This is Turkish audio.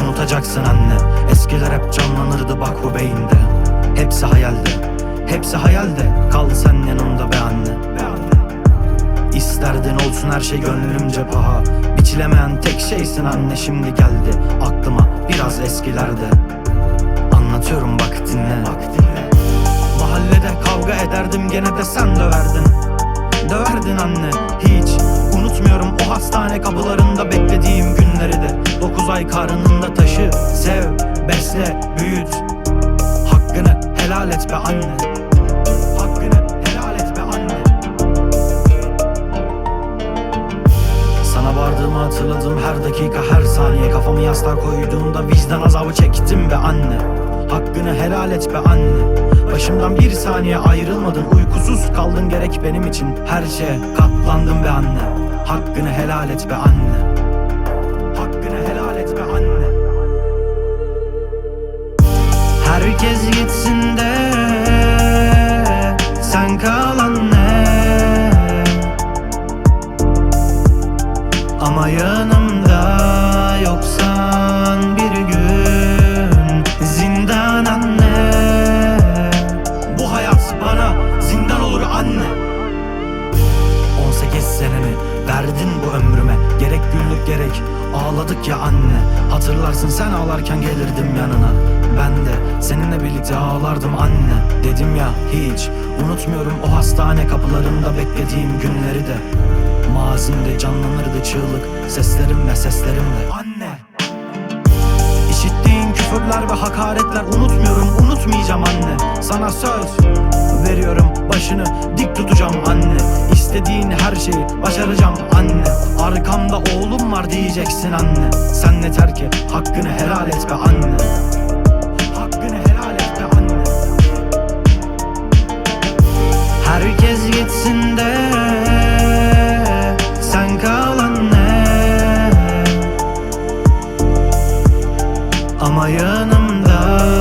unutacaksın anne. Eskiler hep canlanırdı bak bu beyinde. Hepsi hayalde Hepsi hayalde. Kal sen yanımda be anne. Be anne İsterdin olsun her şey gönlümce paha Biçilemeyen tek şeysin anne şimdi geldi Aklıma biraz eskilerde. Anlatıyorum bak dinle Bak dinle. Mahallede kavga ederdim gene de sen döverdin. Döverdin anne hiç Unutmuyorum o hastane kapılarında beklediğim Dokuz ay karnında taşı Sev, besle, büyüt. Hakkını helal et be anne. Hakkını helal et be anne. Sana vardığımı hatırladım her dakika her saniye. Kafamı yastığa koyduğumda vicdan azabı çektim be anne. Hakkını helal et be anne. Başımdan bir saniye ayrılmadın. Uykusuz kaldın gerek benim için. Her şeye katlandım be anne. Hakkını helal et be anne Sen kal anne ama yanımda yoksan bir gün Zindan anne Bu hayat bana zindan olur anne. 18 senemi verdin bu ömrüme. Gerek güldük gerek ağladık ya anne. Hatırlarsın sen ağlarken gelirdim yanına Ben de seninle birlikte ağlardım anne. Dedim ya hiç. Unutmuyorum o hastane kapılarında beklediğim günleri de. Mazimde canlanırdı çığlık seslerim ve seslerimle. Anne! İşittiğin küfürler ve hakaretler unutmuyorum unutmayacağım anne. Sana söz veriyorum başını dik tutacağım anne. İstediğin her şeyi başaracağım anne. Arkamda oğlum var diyeceksin anne. Sen yeter ki hakkını helal et be anne ama yanımda